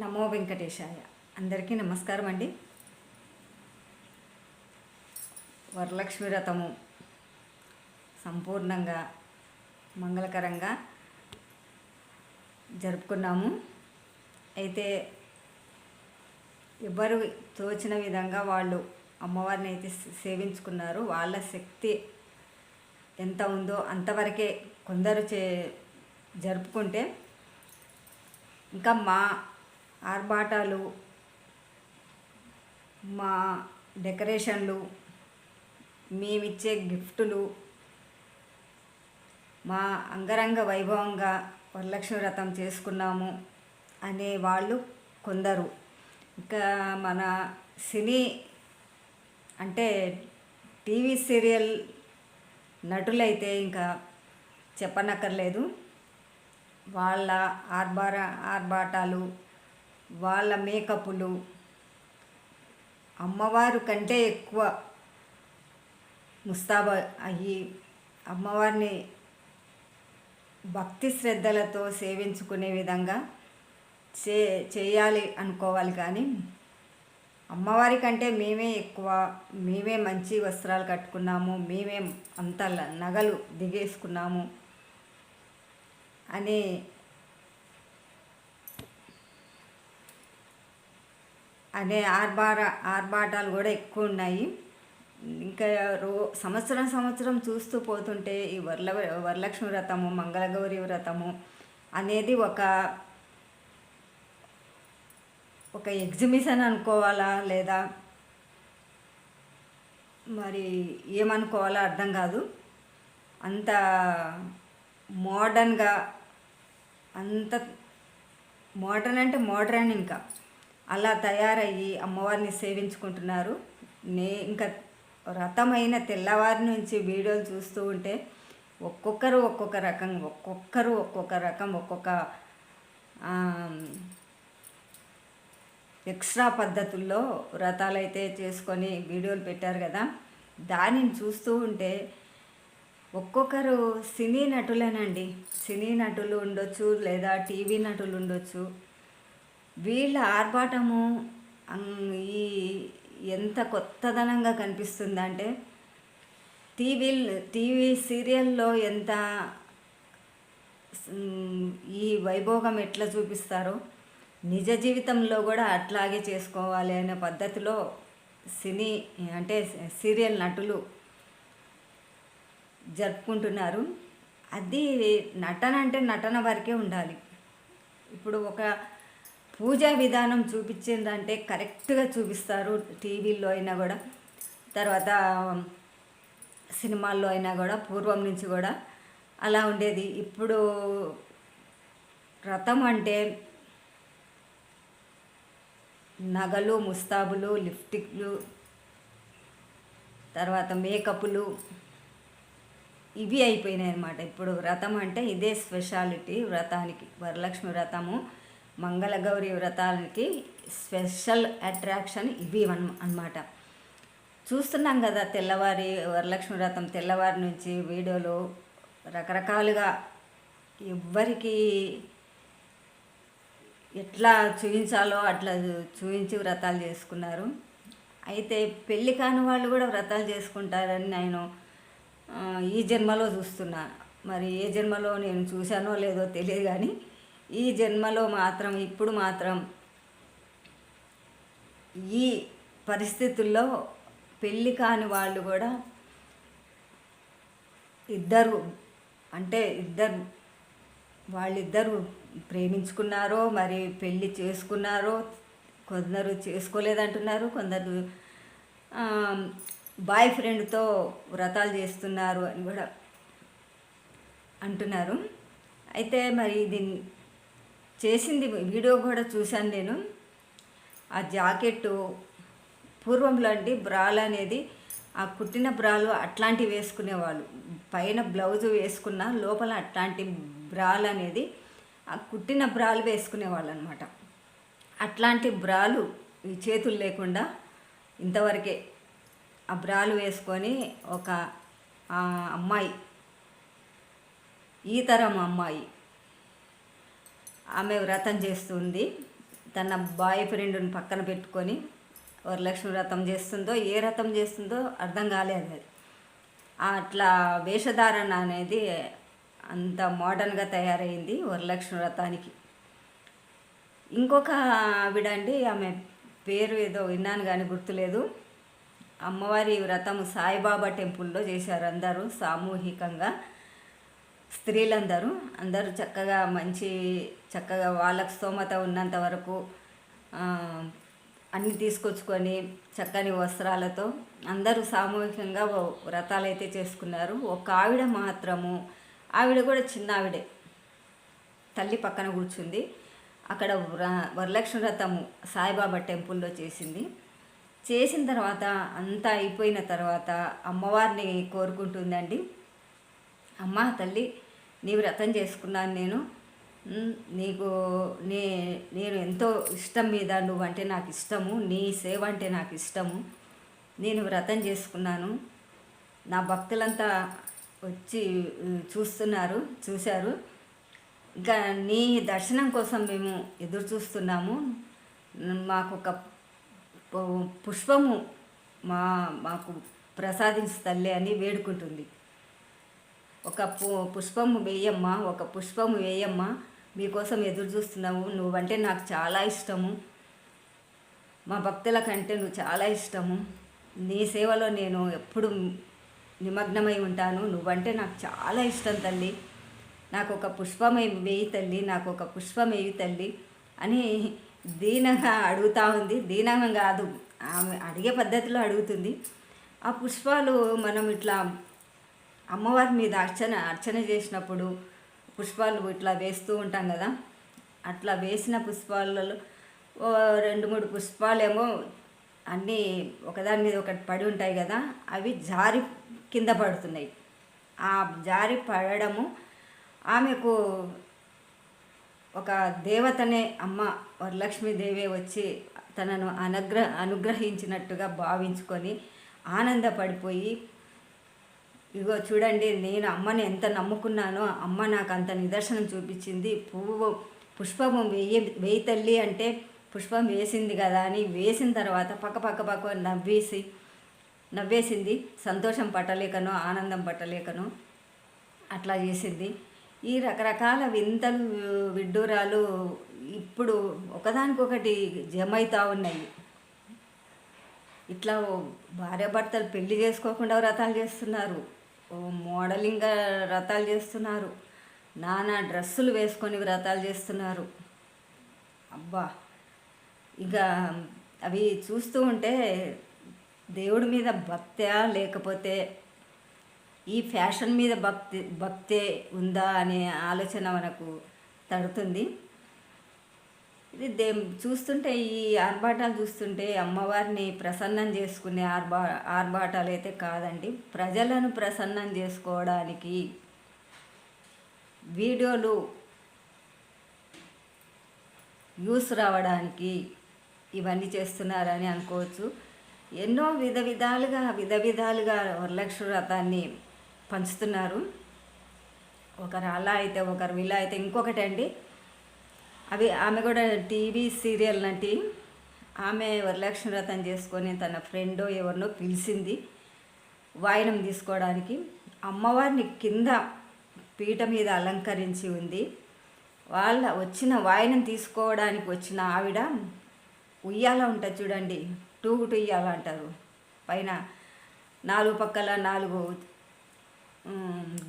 నమో వెంకటేశాయ. అందరికీ నమస్కారం అండి. వరలక్ష్మి వ్రతము సంపూర్ణంగా మంగళకరంగా జరుపుకున్నాము. అయితే ఎవరు తోచిన విధంగా వాళ్ళు అమ్మవారిని అయితే సేవించుకున్నారు వాళ్ళ శక్తి ఎంత ఉందో అంతవరకే కొందరు చే జరుపుకుంటే ఇంకా మా ఆర్భాటాలు మా డెకరేషన్లు మేమిచ్చే గిఫ్టులు మా అంగరంగ వైభవంగా వరలక్ష్మి వ్రతం చేసుకున్నాము అనే వాళ్ళు కొందరు. ఇంకా మన సినీ అంటే టీవీ సీరియల్ నటులైతే ఇంకా చెప్పనక్కర్లేదు. వాళ్ళ ఆర్భార ఆర్భాటాలు వాళ్ళ మేకప్లు. అమ్మవారు కంటే ఎక్కువ ముస్తాబా అయ్యి అమ్మవారిని భక్తి శ్రద్ధలతో సేవించుకునే విధంగా చే చేయాలి అనుకోవాలి కానీ అమ్మవారి కంటే మేమే ఎక్కువ మేమే మంచి వస్త్రాలు కట్టుకున్నాము మేమే అంత నగలు దిగేసుకున్నాము అనే అనే ఆర్భార ఆర్భాటాలు కూడా ఎక్కువ ఉన్నాయి. ఇంకా రో సంవత్సరం సంవత్సరం చూస్తూ పోతుంటే ఈ వరల వరలక్ష్మి వ్రతము మంగళగౌరి వ్రతము అనేది ఒక ఒక ఎగ్జిబిషన్ అనుకోవాలా లేదా మరి ఏమనుకోవాలో అర్థం కాదు. అంత మోడర్న్గా అంత మోడర్న్ అంటే మోడర్న్ ఇంకా. అలా తయారయ్యి అమ్మవారిని సేవించుకుంటున్నారు. నే ఇంకా రథమైన తెల్లవారి నుంచి వీడియోలు చూస్తూ ఉంటే ఒక్కొక్కరు ఒక్కొక్క రకం ఒక్కొక్కరు ఒక్కొక్క రకం ఒక్కొక్క ఎక్స్ట్రా పద్ధతుల్లో వ్రతాలు అయితే చేసుకొని వీడియోలు పెట్టారు కదా. దానిని చూస్తూ ఉంటే ఒక్కొక్కరు సినీ నటులేనండి. సినీ నటులు ఉండొచ్చు లేదా టీవీ నటులు ఉండొచ్చు. వీళ్ళ ఆర్భాటము ఈ ఎంత కొత్తదనంగా కనిపిస్తుందంటే టీవీ టీవీ సీరియల్లో ఎంత ఈ వైభోగం ఎట్లా చూపిస్తారో నిజ జీవితంలో కూడా అట్లాగే చేసుకోవాలి అనే పద్ధతిలో సినీ అంటే సీరియల్ నటులు జరుపుకుంటున్నారు. అది నటన అంటే నటన వరకే ఉండాలి. ఇప్పుడు ఒక పూజా విధానం చూపించిందంటే కరెక్ట్గా చూపిస్తారు టీవీల్లో అయినా కూడా. తర్వాత సినిమాల్లో అయినా కూడా పూర్వం నుంచి కూడా అలా ఉండేది. ఇప్పుడు రథం అంటే నగలు ముస్తాబులు లిప్స్టిక్లు తర్వాత మేకప్లు ఇవి అయిపోయినాయి అనమాట ఇప్పుడు వ్రతం అంటే ఇదే స్పెషాలిటీ వ్రతానికి వరలక్ష్మి వ్రతము. మంగళగౌరి వ్రతాలకి స్పెషల్ అట్రాక్షన్ ఇవి అన్ అన్నమాట. చూస్తున్నాం కదా తెల్లవారి వరలక్ష్మి వ్రతం తెల్లవారి నుంచి వీడియోలు రకరకాలుగా ఎవ్వరికి ఎట్లా చూపించాలో అట్లా చూపించి వ్రతాలు చేసుకున్నారు. అయితే పెళ్ళి కాని వాళ్ళు కూడా వ్రతాలు చేసుకుంటారని నేను ఈ జన్మలో చూస్తున్నా. మరి ఏ జన్మలో నేను చూశానో లేదో తెలియదు కానీ ఈ జన్మలో మాత్రం ఇప్పుడు మాత్రం ఈ పరిస్థితుల్లో పెళ్ళి కాని వాళ్ళు కూడా ఇద్దరు అంటే ఇద్దరు వాళ్ళిద్దరు ప్రేమించుకున్నారో మరి పెళ్ళి చేసుకున్నారో కొందరు చేసుకోలేదంటున్నారు కొందరు బాయ్ ఫ్రెండ్తో వ్రతాలు చేస్తున్నారు అని కూడా అంటున్నారు. అయితే మరి దీన్ని చేసింది వీడియో కూడా చూశాను నేను. ఆ జాకెట్టు పూర్వంలో అండి బ్రాల్ అనేది ఆ కుట్టిన బ్రాలు అట్లాంటివి వేసుకునేవాళ్ళు. పైన బ్లౌజ్ వేసుకున్న లోపల అట్లాంటి బ్రాల్ అనేది ఆ కుట్టిన బ్రాలు వేసుకునేవాళ్ళు అనమాట అట్లాంటి బ్రాలు ఈ చేతులు లేకుండా ఇంతవరకే ఆ బ్రాలు వేసుకొని ఒక అమ్మాయి ఈ తరం అమ్మాయి ఆమె వ్రతం చేస్తుంది. తన బాయ్ ఫ్రెండ్ని పక్కన పెట్టుకొని వరలక్ష్మి వ్రతం చేస్తుందో ఏ వ్రతం చేస్తుందో అర్థం కాలేదు అది. అట్లా వేషధారణ అనేది అంత మోడర్న్గా తయారైంది వరలక్ష్మి వ్రతానికి. ఇంకొక ఆవిడ అండి ఆమె పేరు ఏదో విన్నాను కానీ గుర్తులేదు. అమ్మవారి వ్రతం సాయిబాబా టెంపుల్లో చేశారు అందరూ సామూహికంగా. స్త్రీలందరూ అందరూ చక్కగా మంచి చక్కగా వాళ్ళకు స్తోమత ఉన్నంత వరకు అన్ని తీసుకొచ్చుకొని చక్కని వస్త్రాలతో అందరూ సామూహికంగా వ్రతాలు అయితే చేసుకున్నారు. ఒక ఆవిడ మాత్రము ఆవిడ కూడా చిన్న ఆవిడే. తల్లి పక్కన కూర్చుంది. అక్కడ వ్ర- వరలక్ష్మి వ్రతము సాయిబాబా టెంపుల్లో చేసింది. చేసిన తర్వాత అంతా అయిపోయిన తర్వాత అమ్మవారిని కోరుకుంటుందండి. అమ్మా తల్లి నీ వ్రతం చేసుకున్నాను నేను. నీకు నే నేను ఎంతో ఇష్టం మీద నువ్వంటే నాకు ఇష్టము నీ సేవ అంటే నాకు ఇష్టము. నేను వ్రతం చేసుకున్నాను. నా భక్తులంతా వచ్చి చూస్తున్నారు చూశారు. ఇంకా నీ దర్శనం కోసం మేము ఎదురు చూస్తున్నాము. మాకు ఒక పుష్పము మా మాకు ప్రసాదించు తల్లి అని వేడుకుంటుంది. ఒక పు పుష్పము వేయమ్మా ఒక పుష్పము వేయమ్మా మీకోసం ఎదురు చూస్తున్నాము నువ్వంటే నాకు చాలా ఇష్టము. మా భక్తుల కంటే నువ్వు చాలా ఇష్టము. నీ సేవలో నేను ఎప్పుడు నిమగ్నమై ఉంటాను. నువ్వంటే నాకు చాలా ఇష్టం తల్లి. నాకు ఒక పుష్పమై వేయి తల్లి నాకు ఒక పుష్పం తల్లి అని దీనంగా అడుగుతా ఉంది. దీనంగా కాదు ఆమె అడిగే పద్ధతిలో అడుగుతుంది. ఆ పుష్పాలు మనం ఇట్లా అమ్మవారి మీద అర్చన అర్చన చేసినప్పుడు పుష్పాలు ఇట్లా వేస్తూ ఉంటాం కదా. అట్లా వేసిన పుష్పాలలో ఓ రెండు మూడు పుష్పాలేమో అన్నీ ఒకదాని మీద ఒకటి పడి ఉంటాయి కదా. అవి జారి కింద పడుతున్నాయి. ఆ జారి పడడము ఆమెకు ఒక దేవతనే అమ్మ వరలక్ష్మీదేవి వచ్చి తనను అనుగ్రహ అనుగ్రహించినట్టుగా భావించుకొని ఆనందపడిపోయి ఇగో చూడండి నేను అమ్మని ఎంత నమ్ముకున్నానో అమ్మ నాకు అంత నిదర్శనం చూపించింది. పువ్వు పుష్పము వేయి వేయి తల్లి అంటే పుష్పం వేసింది కదా అని వేసిన తర్వాత పక్క పక్క పక్క నవ్వేసి నవ్వేసింది. సంతోషం పట్టలేకనో ఆనందం పట్టలేకనో అట్లా చేసింది. ఈ రకరకాల వింతలు విడ్డూరాలు ఇప్పుడు ఒకదానికొకటి జమైతా ఉన్నాయి. ఇట్లా భార్యాభర్తలు పెళ్ళి చేసుకోకుండా వ్రతాలు చేస్తున్నారు. మోడలింగ్ వ్రతాలు చేస్తున్నారు. నానా డ్రెస్సులు వేసుకొని వ్రతాలు చేస్తున్నారు. అబ్బా! ఇక అవి చూస్తూ ఉంటే దేవుడి మీద భక్త్యా లేకపోతే ఈ ఫ్యాషన్ మీద భక్తి భక్తే ఉందా అనే ఆలోచన మనకు తడుతుంది. ఇది దే చూస్తుంటే ఈ ఆర్భాటాలు చూస్తుంటే అమ్మవారిని ప్రసన్నం చేసుకునే ఆర్భా ఆర్భాటాలు అయితే కాదండి. ప్రజలను ప్రసన్నం చేసుకోవడానికి వీడియోలు యూస్ రావడానికి ఇవన్నీ చేస్తున్నారని అనుకోవచ్చు. ఎన్నో విధ విధాలుగా విధ విధాలుగా వరలక్ష్మి వ్రతాన్ని పంచుతున్నారు. ఒకరు అలా అయితే ఒకరు ఇలా అయితే ఇంకొకటి అండి అవి ఆమె కూడా టీవీ సీరియల్ నటి. ఆమె వరలక్ష్మి వ్రతం చేసుకొని తన ఫ్రెండో ఎవరినో పిలిచింది వాయనం తీసుకోవడానికి. అమ్మవారిని కింద పీట మీద అలంకరించి ఉంది. వాళ్ళ వచ్చిన వాయనం తీసుకోవడానికి వచ్చిన ఆవిడ ఉయ్యాల ఉంటుంది చూడండి టూగుటు ఉయ్యాల అంటారు. పైన నాలుగు పక్కల నాలుగు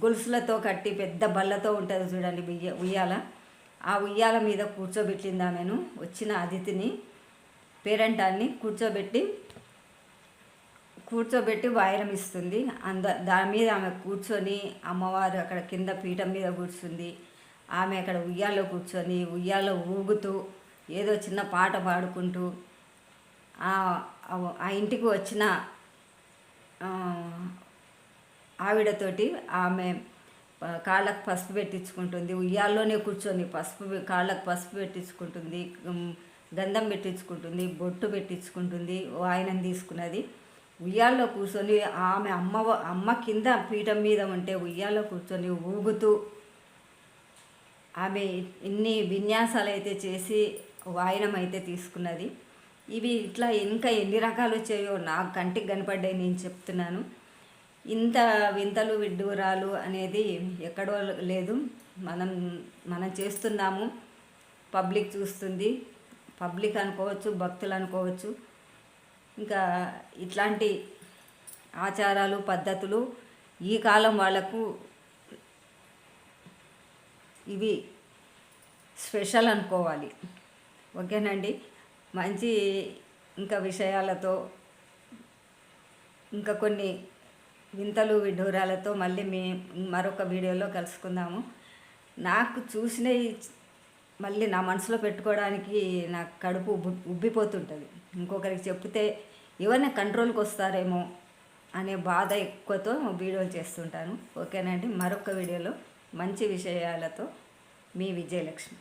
గొలుసులతో కట్టి పెద్ద బల్లతో ఉంటుంది చూడండి బియ్య ఉయ్యాల. ఆ ఉయ్యాల మీద కూర్చోబెట్టింది ఆమెను. వచ్చిన అతిథిని పేరెంటాన్ని కూర్చోబెట్టి కూర్చోబెట్టి వాయనం ఇస్తుంది. అంద దాని మీద ఆమె కూర్చొని అమ్మవారు అక్కడ కింద పీఠం మీద కూర్చుంది. ఆమె అక్కడ ఉయ్యాలో కూర్చొని ఉయ్యాలో ఊగుతూ ఏదో చిన్న పాట పాడుకుంటూ ఆ ఇంటికి వచ్చిన ఆవిడతోటి ఆమె కాళ్ళకు పసుపు పెట్టించుకుంటుంది. ఉయ్యాల్లోనే కూర్చొని పసుపు కాళ్ళకు పసుపు పెట్టించుకుంటుంది. గంధం పెట్టించుకుంటుంది. బొట్టు పెట్టించుకుంటుంది. వాయనం తీసుకున్నది. ఉయ్యాల్లో కూర్చొని ఆమె అమ్మ అమ్మ కింద పీఠం మీద ఉంటే ఉయ్యాల్లో కూర్చొని ఊగుతూ ఆమె ఇన్ని విన్యాసాలు అయితే చేసి వాయనం అయితే తీసుకున్నది. ఇవి ఇట్లా ఇంకా ఎన్ని రకాలు వచ్చాయో నాకు కంటికి కనపడ్డాయి నేను చెప్తున్నాను. ఇంత వింతలు విడ్డూరాలు అనేది ఎక్కడో లేదు. మనం మనం చేస్తున్నాము. పబ్లిక్ చూస్తుంది. పబ్లిక్ అనుకోవచ్చు భక్తులు అనుకోవచ్చు. ఇంకా ఇట్లాంటి ఆచారాలు పద్ధతులు ఈ కాలం వాళ్ళకు ఇవి స్పెషల్ అనుకోవాలి. ఓకేనండి? మంచి ఇంకా విషయాలతో ఇంకా కొన్ని వింతలు విడ్డూరాలతో మళ్ళీ మీ మరొక వీడియోలో కలుసుకుందాము. నాకు చూసినవి మళ్ళీ నా మనసులో పెట్టుకోవడానికి నాకు కడుపు ఉబ్బి ఉబ్బిపోతుంటుంది. ఇంకొకరికి చెప్తే ఎవరైనా కంట్రోల్కి వస్తారేమో అనే బాధ ఎక్కువతో వీడియోలు చేస్తుంటాను. ఓకేనండి మరొక వీడియోలో మంచి విషయాలతో మీ విజయలక్ష్మి.